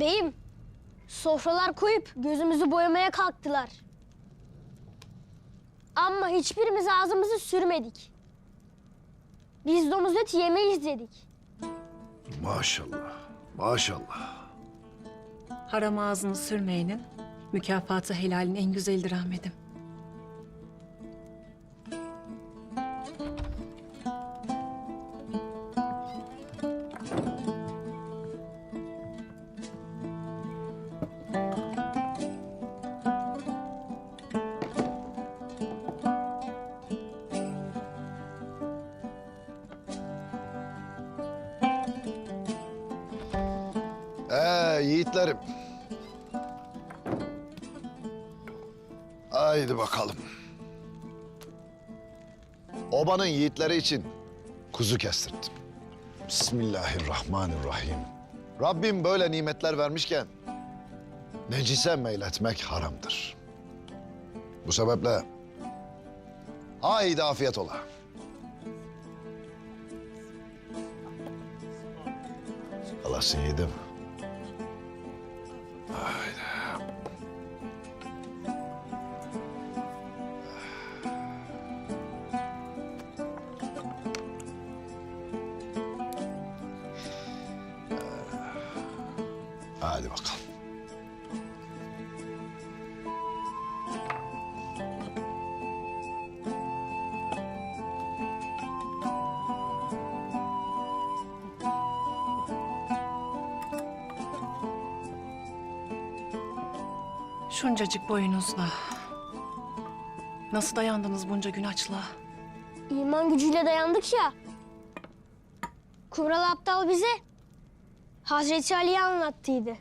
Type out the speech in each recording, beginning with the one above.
Beyim, sofralar koyup gözümüzü boyamaya kalktılar. Ama hiçbirimiz ağzımızı sürmedik. Biz domuz eti yemeyiz dedik. Maşallah, maşallah. Haram ağzını sürmeyenin mükafatı helalin en güzelidir Ahmet'im. Yiğitlerim. Haydi bakalım. Obanın yiğitleri için kuzu kestirdim. Bismillahirrahmanirrahim. Rabbim böyle nimetler vermişken necise meyletmek haramdır. Bu sebeple haydi afiyet ola. Alasın yedim. Hadi bakalım. Şuncacık boyunuzla. Nasıl dayandınız bunca gün açlığa? İman gücüyle dayandık ya. Kumral Aptal bize Hazreti Ali'yi anlattıydı.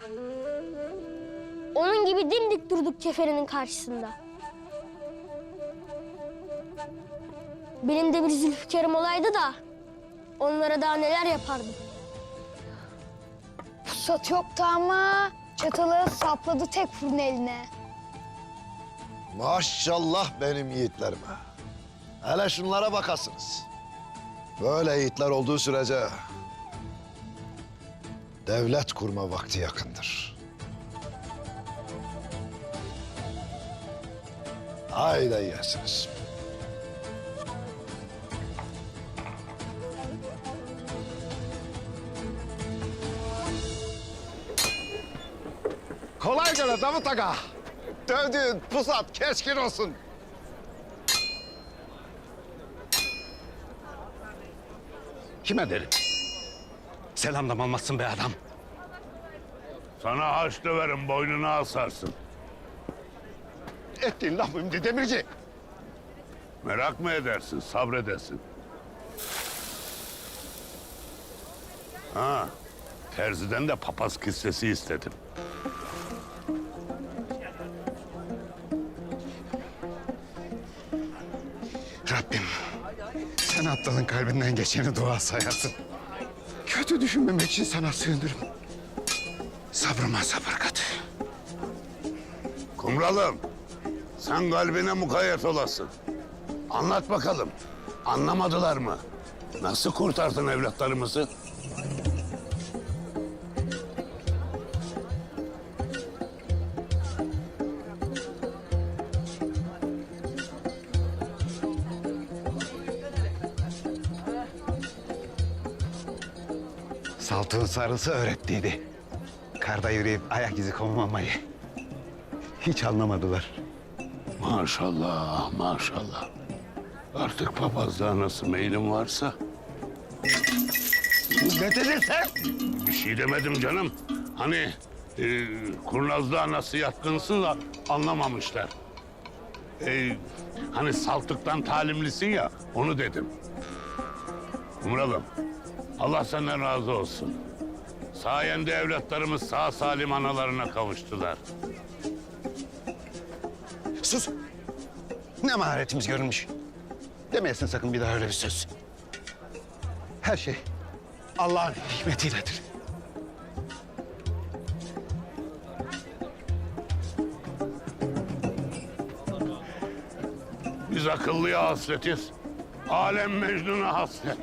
Onun gibi dimdik durduk keferinin karşısında. Benim de bir Zülfikar'ım olaydı da onlara daha neler yapardım. Pusat yoktu ama çatalı sapladı tek fırın eline. Maşallah benim yiğitlerime. Hele şunlara bakasınız. Böyle yiğitler olduğu sürece devlet kurma vakti yakındır. Haydi yersiniz. Kolay gele Davut Aga. Dövdüğün pusat keskin olsun. Kime derim? Selamlam almazsın be adam. Sana haç döverim boynuna asarsın. Ettiğin laf şimdi demirci. Merak mı edersin, sabredesin. Ha, terziden de papaz kissesi istedim. Rabbim sen aptalın kalbinden geçeni dua sayasın. Kötü düşünmemek için sana sığınırım. Sabrıma sabır kat. Kumralım, sen kalbine mukayyet olasın. Anlat bakalım, anlamadılar mı? Nasıl kurtardın evlatlarımızı? Saltığın sarısı öğrettiydi. Karda yürüyüp ayak izi kovmamayı. Hiç anlamadılar. Maşallah, maşallah. Artık papazlığa nasıl meylim varsa... Ne dedin sen? Bir şey demedim canım. Hani e, kurnazlığa nasıl yatkınsın da anlamamışlar. E, hani saltıktan talimlisin ya, onu dedim. Umralım, Allah senden razı olsun. Sayende evlatlarımız sağ salim analarına kavuştular. Sus. Ne maharetimiz görünmüş. Demeyesin sakın bir daha öyle bir söz. Her şey Allah'ın hikmetiyledir. Biz akıllıya hasretiz. Alem Mecnun'a hasret.